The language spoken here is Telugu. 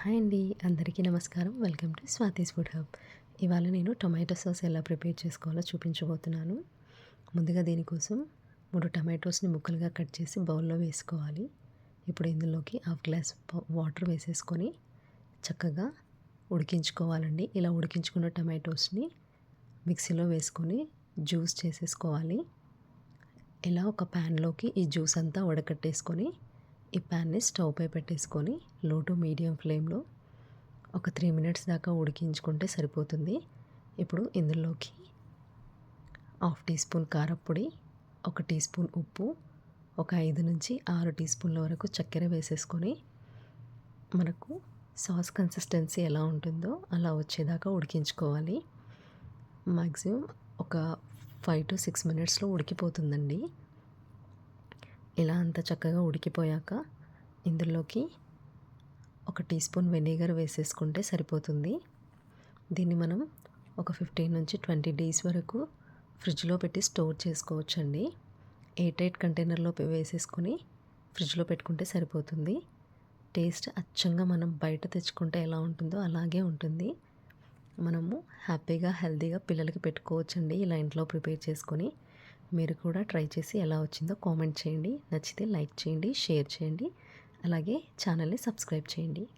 హాయ్ అండి అందరికీ నమస్కారం. Welcome to Swathi's food hub. ఇవాళ నేను టొమాటో సాస్ ఎలా ప్రిపేర్ చేసుకోవాలో చూపించబోతున్నాను. ముందుగా దీనికోసం మూడు టమాటోస్ని ముక్కలుగా కట్ చేసి బౌల్లో వేసుకోవాలి. ఇప్పుడు ఇందులోకి హాఫ్ గ్లాస్ వాటర్ వేసేసుకొని చక్కగా ఉడికించుకోవాలండి. ఇలా ఉడికించుకున్న టమాటోస్ని మిక్సీలో వేసుకొని జ్యూస్ చేసేసుకోవాలి. ఇలా ఒక ప్యాన్లోకి ఈ జ్యూస్ అంతా ఉడకట్టేసుకొని ఈ ప్యాన్ని స్టవ్ పై పెట్టేసుకొని లో టు మీడియం ఫ్లేమ్లో ఒక త్రీ మినిట్స్ దాకా ఉడికించుకుంటే సరిపోతుంది. ఇప్పుడు ఇందులోకి హాఫ్ టీ స్పూన్ కారప్పొడి ఒక టీ స్పూన్ ఉప్పు ఒక ఐదు నుంచి ఆరు టీ స్పూన్ల వరకు చక్కెర వేసేసుకొని మనకు సాస్ కన్సిస్టెన్సీ ఎలా ఉంటుందో అలా వచ్చేదాకా ఉడికించుకోవాలి. మ్యాక్సిమం ఒక ఫైవ్ టు సిక్స్ మినిట్స్లో ఉడికిపోతుందండి. ఇలా అంత చక్కగా ఉడికిపోయాక ఇందులోకి ఒక టీ స్పూన్ వెనిగర్ వేసేసుకుంటే సరిపోతుంది. దీన్ని మనం ఒక ఫిఫ్టీన్ నుంచి ట్వంటీ డేస్ వరకు ఫ్రిడ్జ్లో పెట్టి స్టోర్ చేసుకోవచ్చండి. ఎయిట్ ఎయిట్ కంటైనర్లో వేసేసుకొని ఫ్రిడ్జ్లో పెట్టుకుంటే సరిపోతుంది. టేస్ట్ అచ్చంగా మనం బయట తెచ్చుకుంటే ఎలా ఉంటుందో అలాగే ఉంటుంది. మనము హ్యాపీగా హెల్తీగా పిల్లలకి పెట్టుకోవచ్చండి. ఇలా ఇంట్లో ప్రిపేర్ చేసుకొని మీరు కూడా ట్రై చేసి ఎలా వచ్చిందో కామెంట్ చేయండి. నచ్చితే లైక్ చేయండి షేర్ చేయండి. అలాగే ఛానల్ని సబ్స్క్రైబ్ చేయండి.